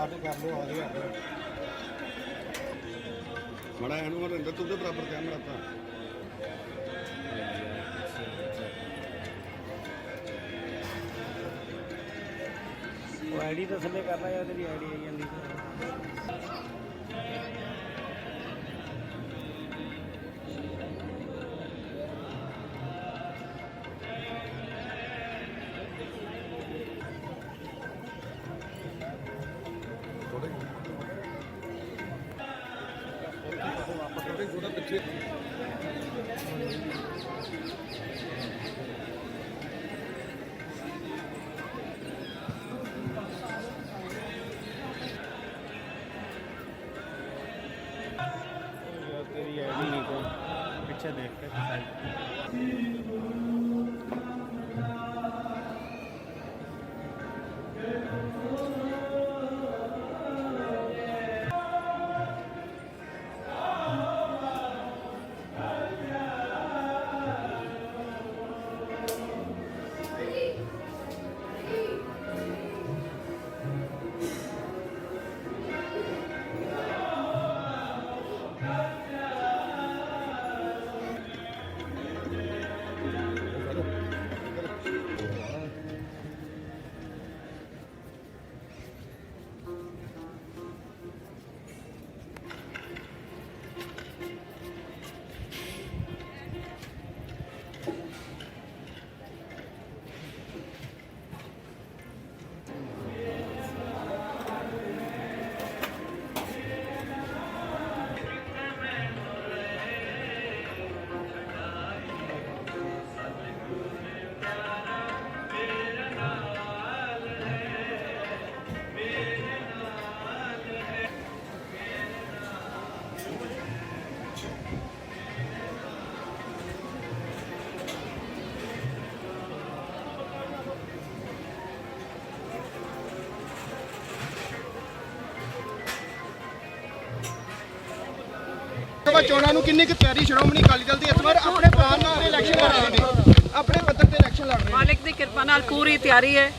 Start ਕਰ ਲਓ ਆ ਗਿਆ ਮੜਾ ਇਹਨੂੰ ਹਰਿੰਦਰ ਤੂੰ ਦੇ ਬਰਾਬਰ ਕੈਮਰਾ ਤਾਂ। ਉਹ ਆਈਡੀ ਤਾਂ ਥੱਲੇ ਕਰ ਰਿਹਾ ਤੇਰੀ ਆਈਡੀ ਆਈ ਜਾਂਦੀ। ਤੇਰੀ ਆਈਡੀ ਨਹੀਂ ਕੋ ਪਿੱਛੇ ਦੇਖ ਕੇ। ਸਾਈਡ ਸਭਾ ਚੋਣਾਂ ਨੂੰ ਕਿੰਨੀ ਕੁ ਤਿਆਰੀ ਸ਼੍ਰੋਮਣੀ ਅਕਾਲੀ ਦਲ ਦੀ ਇਸ ਵਾਰ ਆਪਣੇ ਪਲਾਨ ਨਾਲ ਇਲੈਕਸ਼ਨ ਲੜ ਰਹੇ ਨੇ, ਆਪਣੇ ਪੱਧਰ ਤੇ ਇਲੈਕਸ਼ਨ ਲੜ ਰਹੇ ਨੇ। ਮਾਲਿਕ ਦੀ ਕਿਰਪਾ ਨਾਲ ਪੂਰੀ ਤਿਆਰੀ ਹੈ।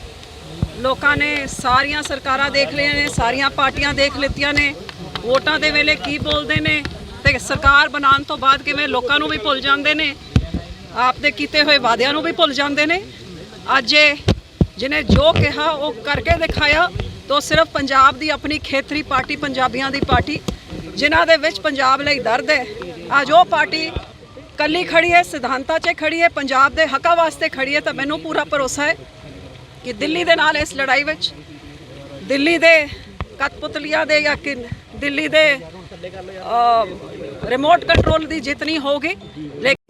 ਲੋਕਾਂ ਨੇ ਸਾਰੀਆਂ ਸਰਕਾਰਾਂ ਦੇਖ ਲਈਆਂ ਨੇ, ਸਾਰੀਆਂ ਪਾਰਟੀਆਂ ਦੇਖ ਲਿੱਤੀਆਂ ਨੇ। ਵੋਟਾਂ ਦੇ ਵੇਲੇ ਕੀ ਬੋਲਦੇ ਨੇ ਤੇ ਸਰਕਾਰ ਬਣਾਉਣ ਤੋਂ ਬਾਅਦ ਕਿਵੇਂ ਲੋਕਾਂ ਨੂੰ ਵੀ ਭੁੱਲ ਜਾਂਦੇ ਨੇ, ਆਪ ਦੇ ਕੀਤੇ ਹੋਏ ਵਾਅਦਿਆਂ ਨੂੰ ਵੀ ਭੁੱਲ ਜਾਂਦੇ ਨੇ। ਅੱਜ ਇਹ ਜਿਹਨੇ ਜੋ ਕਿਹਾ ਉਹ ਕਰਕੇ ਦਿਖਾਇਆ, ਤੋ ਸਿਰਫ ਪੰਜਾਬ ਦੀ ਆਪਣੀ ਖੇਤਰੀ ਪਾਰਟੀ, ਪੰਜਾਬੀਆਂ ਦੀ ਪਾਰਟੀ ਜਿਨ੍ਹਾਂ ਦੇ ਵਿੱਚ ਪੰਜਾਬ ਲਈ ਦਰਦ ਹੈ। ਅੱਜ ਉਹ ਪਾਰਟੀ ਕੱਲੀ ਖੜੀ ਹੈ, ਸਿਧਾਂਤਾਂ 'ਚ ਖੜੀ ਹੈ, ਪੰਜਾਬ ਦੇ ਹੱਕਾਂ ਵਾਸਤੇ ਖੜੀ ਹੈ ਤਾਂ ਮੈਨੂੰ ਪੂਰਾ ਭਰੋਸਾ ਹੈ ਕਿ ਦਿੱਲੀ ਦੇ ਨਾਲ ਇਸ ਲੜਾਈ ਵਿੱਚ, ਦਿੱਲੀ ਦੇ ਕਤਪੁਤਲੀਆਂ ਦੇ ਜਾਂ ਕਿ ਦਿੱਲੀ ਦੇ ਰਿਮੋਟ ਕੰਟਰੋਲ ਦੀ ਜਿੱਤ ਨਹੀਂ ਹੋਊਗੀ। ਲੇਕਿਨ